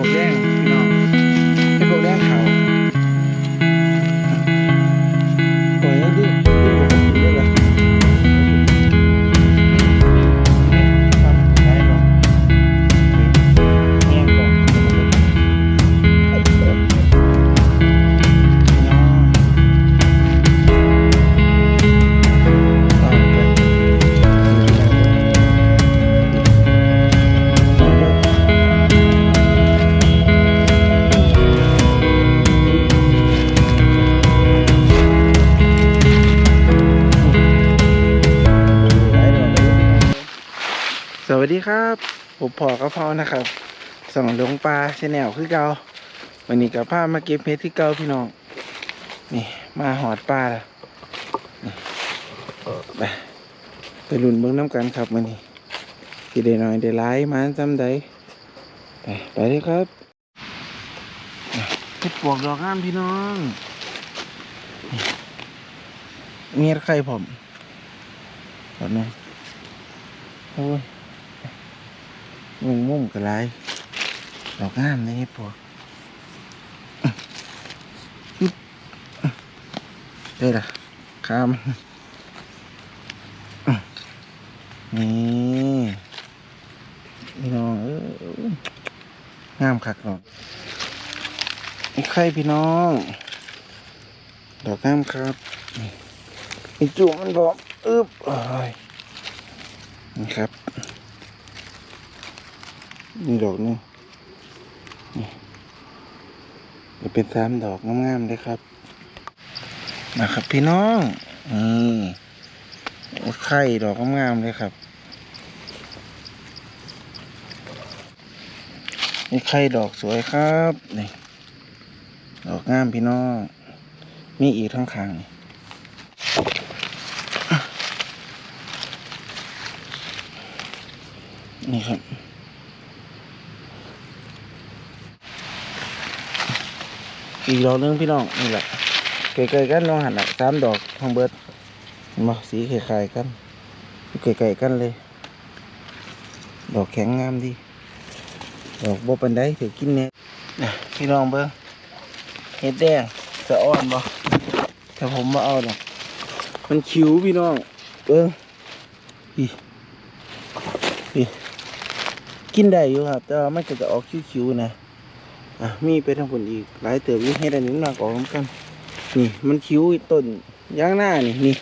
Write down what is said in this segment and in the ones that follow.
วกแดง ดีครับ ผมพอกระเพรานะครับสองหลงปลาชแนลคือเก่าวันนี้กับผ้ามาเก็บเห็ดที่เก่าพี่น้อง นี่มาหอดปลาแล้วไปไปลุ่นเบิ้งน้ำกันครับวันนี้ที่ได้หน่อยได้หลายมาจำได้ไปไปเลยครับเห็ดปวกดอกงามพี่น้องนี่มีเห็ดไข่ผมแบบนี้โอ้ย มุมมุมกันไรดอกงามเลยเห็ดปวกได้ละข้ามนี่พี่น้องเอองามคักเนาะไอ้ไข่พี่น้อง ดอกงามครับไอจุ่มมันบอกอึ๊บเอ้ยนี่ครับ นี่ดอกนึงนี่จะเป็นสามดอกงามๆเลยครับนะครับพี่น้องนี่ไข่ดอกงามๆเลยครับนี่ไข่ดอกสวยครับนี่ดอกงามพี่น้องมีอีกทั้งคางนี่นี่ครับ อีกดอกหนึงพี่น้องนี่แหละใกลๆกันลองหันหลังสามดอกทางเบิดเห็นบ่สีคล้ายๆกันอยู่ใกลๆกันเลย ดอกแข็งงามดีดอกบ่ปันได้ถือกินเนี่ยนะพี่น้องเบิ้งเห็ดแดงสะอ่อนบ่แต่ผมมาเอาดอกมันคิ้วพี่น้องเบิ้งอีอีกินได้อยู่ครับ แต่ว่ามันก็จะออกคิ้วๆนะ อะมีไปทางผลอีก หลายเติบอยู่เฮ็ดอันนี้มันหนักออกน้ำกัน นี่มันคิ้วต้นย่างหน้านี่นี่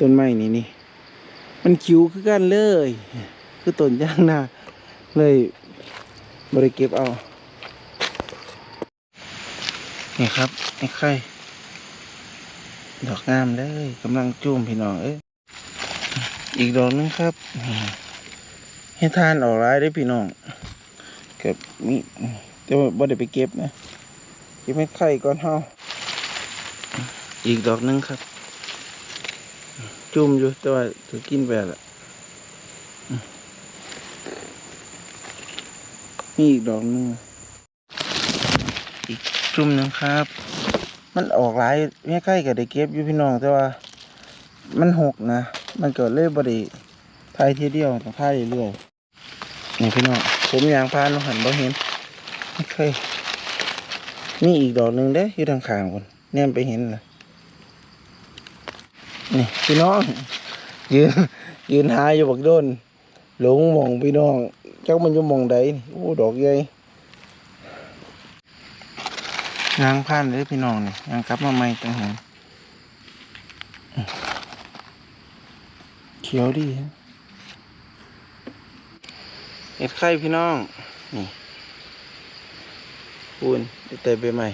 ต้นไม้นี่นี่มันคิ้วคือกันเลย คือต้นย่างหน้า เลยบริเก็บเอา นี่ครับไอ้ไข่ดอกงามเลยกำลังจุ่มพี่น้องเอ้ยอีกดอกนึงครับให้ทานออกร้ายได้พี่น้องเก็บมี แต่ว่าบ่ได้ไปเก็บนะเก็บให้ไข่ก่อนเฮาอีกดอกหนึงครับ จุ่มอยู่แต่ว่าถือกินไปและมีอีกดอกหนึงอีกจุ่มหนึงครับ มันออกหลายแม่ไข่ก็ได้เก็บอยู่พี่น้องแต่ว่า มันหกนะ มันเกิดเลยบ่ได้ทายทีเดียวต้องทายเรื่อยๆนี่พี่น้องผมยางพานลงหันบ่เห็น ไม่เคยมีอีกดอกหนึ่งเด้อยู่ทางข้างคนเนี่ยไปเห็นนะนี่พี่น้อง ยืนยืนหาอยู่บักโดนหลงมองพี่น้องจักมันอยู่มองใดโอ้ดอกใหญ่ยางพานเลยพี่น้องนี่ยางกลับมาใหม่จังหวะเขียวดีฮะเห็ดไข่พี่น้องนี่ ปูนเตยไปใหม่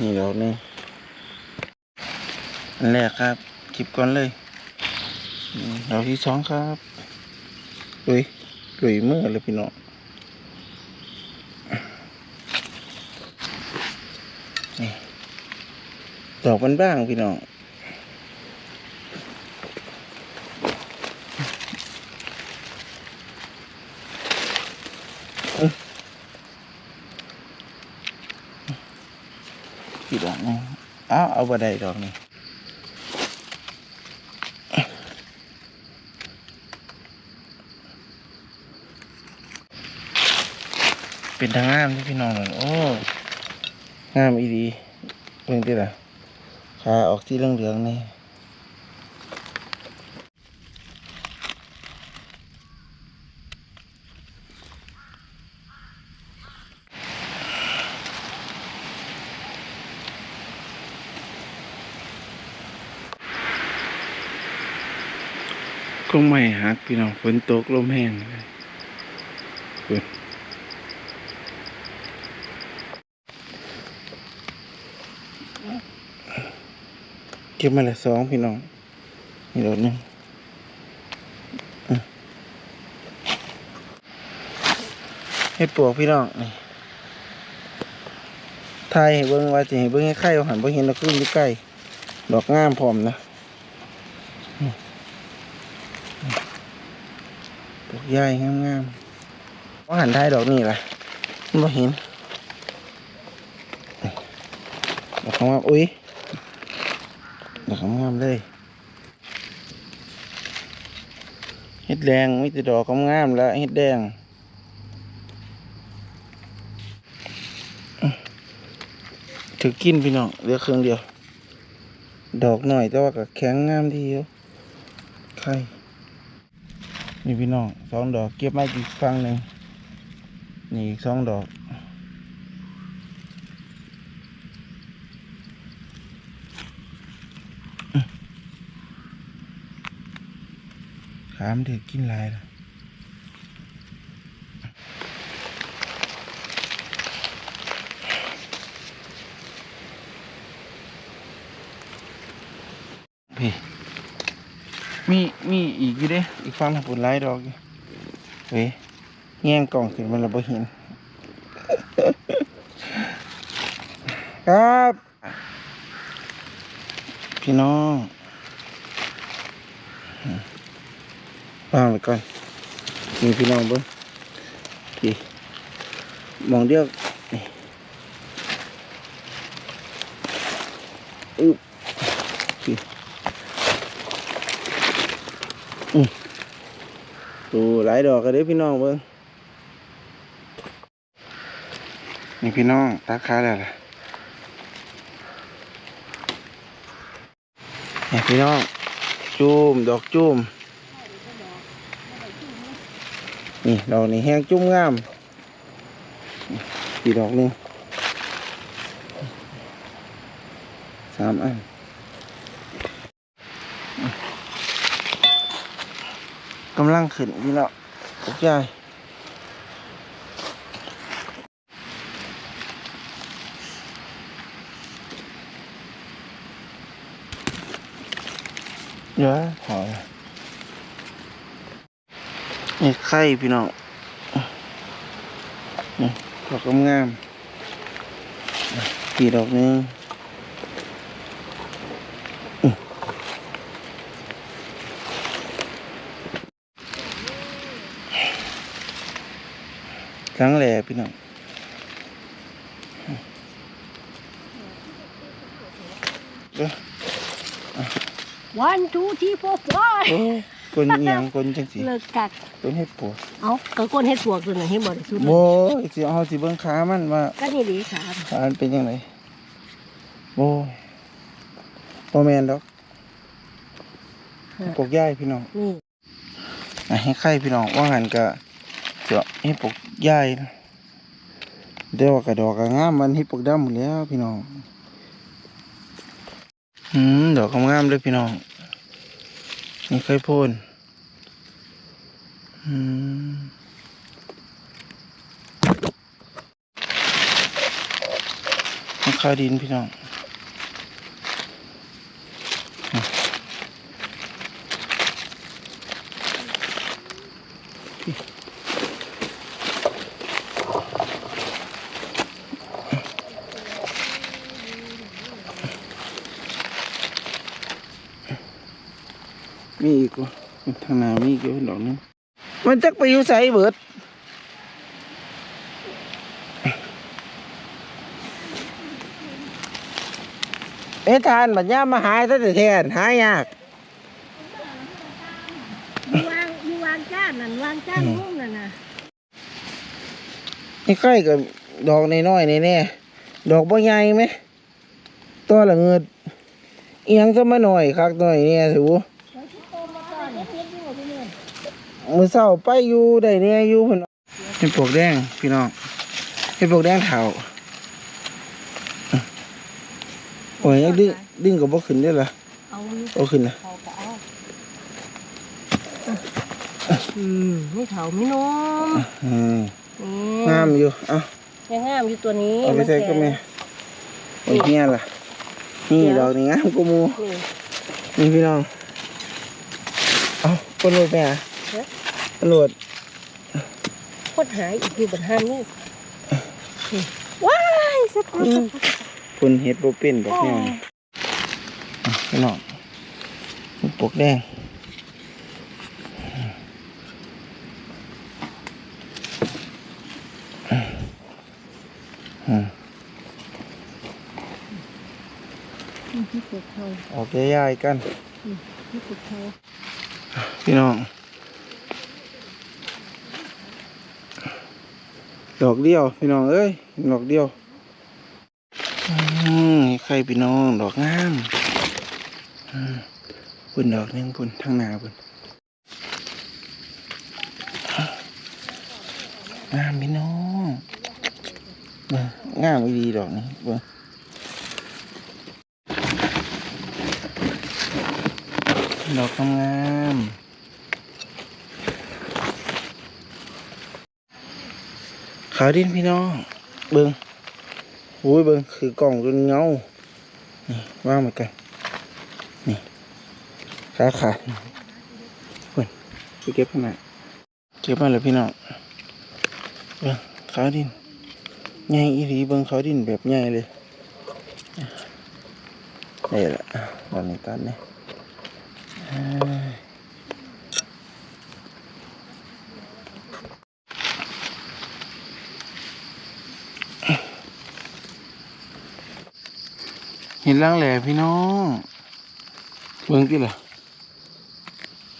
นี่ดอกนึงอันแรกครับคลิปก่อนเลยดอกที่สองครับดุยดุยมือเลยพี่น้องดอกมันบ้างพี่น้อง กี่ดอกนี่อ้าวเอาบัไดดอกนี่เป็นทางงามที่พี่น้องนั่นโอ้งามอีดีเบิ่งติล่ะขาออกสีเหลืองๆนี่ ก็ไม่หักพี่น้องฝนตกลมแห้งเลยฝนเก็บมาละสองพี่น้องนี่ดอกหนึงอะเฮ็ดปวกพี่น้องนี่ทายให้เบิ่งว่าสิให้เบิ่งให้ไข่อาหันบ่เห็นดอกขึ้นอยู่ใกล้ดอกงามพร้อมนะนี่ปลูก ใหญ่งามๆว่าหันท้ายดอกนี่ล่ะมันบ่เห็นดอกงามอุ้ยดอกงามเลยเฮ็ดแดงมีแต่ดอกงามๆแล้วเฮ็ดแดงถือกินพี่น้องเหลือเครื่องเดียว ดอกหน่อยแต่ว่าก็แข็งงามทีเดียวไข่ นี่พี่น้องสองดอก เก็บมาอีกฝั่งหนึ่งนี่อีกสองดอก ขามนถือกินลายละพี่ มีมีอีกอยู่เด้ อีกฟังทางปุ่นหลายดอกอยู่เว้ยแง่งกล่องขึ้นมันระเบิเห็น ครับ พี่น้องวางไว้ก่อนมีพี่น้องบิ้งพี่มองเดียวนี่อึบพี่อืม ดูหลายดอกกันเด้พี่น้องเบิ้งนี่พี่น้องตาขาแล้วล่ะนี่พี่น้องจุ่มดอกจุ่มนี่ดอกนี้แห้งจุ่มงามกี่ดอกหนึงสามอัน กำลังขึ้นพี่เนาะตกใจเยอะหอยนี่ไข่พี่น้องนี่ดอกงามๆกี่ดอกหนึง ครั้งแหล่พี่น้องวันทูที่พบว่าโอ้กลนเอียงกลนจังสิเลิกกักกลนให้ปวดเอากระก้นเฮ็ดปวกตัวนึงให้บ่ได้สุดโบ้ยสิเอาสิเบิ่งขามันว่าก็นี่ดีขาขามันเป็นยังไงโบ้ยบ่แม่นดอกปลูกย่ายพี่น้องนี่อะให้ไข่พี่น้องว่าหันกะ เจาะให้ปลูกย่ายนะเดี๋ยวว่ากระดอกกระงามมันให้ปกดำหมดแล้วพี่น้องอืมดอกระงามเลยพี่น้องนี่ไข่โพนอืมมะขาวดินพี่น้อง มีอีกวะทางหน้ามีอีกอยู่ดอกหนึงมันจักไปอยู่ใสเบิดเอ๊ะทานบัญญามมาหายซะแต่แทนหายากอยู่วางอยู่วางจ้านนั่นวางจ้านมุ้งนั่นน่ะนี่ใกล้กับดอกน้อยๆแน่ๆดอกบ่ใหญ่ไหมตัวละเงิดเอียงซะมาหน่อยคักหน่อยเนี่ยถู มือเศร้าไปอยู่ได้เนี่ยอยู่เพิ่นเห็ดปลวกแดงพี่น้องเห็ดปลวกแดงเถาโอ้ยยังดึงดึงกับบ่ขึ้นได้อเหรอเอาอยู่บ่ขึ้นนะเขาก็เอาอืมไม่เถาไม่นมอืมนี่งามอยู่เอ้ายังงามอยู่ตัวนี้เอาไปใส่ก็แม่โอ้ยเนี่ยล่ะนี่ดอกนี่งามกูมูนี่นี่พี่น้อง เอาปนโหลดแม่เอ๊ะ ปนโหลดโคตรหายอีกอยู่บนห้านนี่นี่ว้ายสักพักสักพักคุณเฮ็ดโบเป็นดอกแนวนี่อะพี่น้องมีปกแดงอืมที่ปลูกเขาออกย้ายๆกันที่ปลูกเขาพี่น้อง ดอกเดียว พี่น้องเอ้ยดอกเดียวใครพี่น้องดอกงามอืมพุ่นดอกหนึงพุ่นทั้งหนาพุ่นงามพี่น้องงามดีดอกนี้เบิ่งดอกงาม ขาวดินพี่น้องเบิ่งโอ้ยเบิ่งคือกล่องจนเงานี่ว่างเหมือนกันนี่ขาขาดเพิ่อนไปเก็บข้างหน้าเก็บมาเลยพี่น้องเบิ่งขาวดินใหญ่อีหลีเบิ่งขาวดินแบบใหญ่เลยนี่แหละตอนนี้ตัดเนี่ เห็นล่างแหล่พี่น้องเบิ่งที่ล่ะ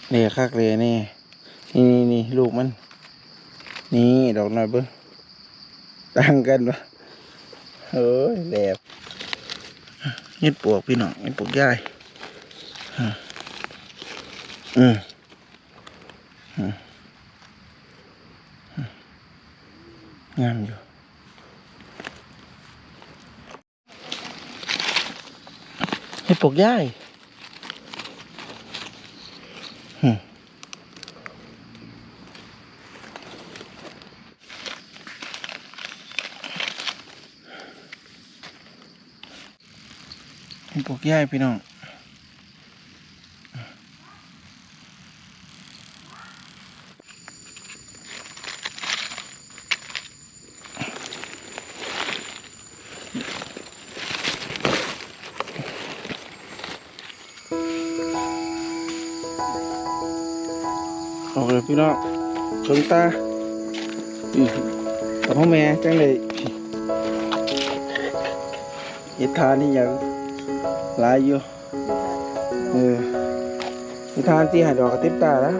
เล่คักเลยนี่นี่นี่นี่ลูกมัน นี่ดอกหน่อยเบิ้งต่างกันปะเฮ้ยแหลบเห็ดปวกพี่น้องเห็ดปวกใหญ่อืมงามอยู่ ห็ดปวกใหญ่อืมเป็นพวกย่ายพี่น้อง ออกเลยพี่น้องเชิงตาอือแต่พ่อแม่จังเลยอิทานนี่ยังหลายอยู่ เออนิทานที่หายดอกกระติบตาแล้ว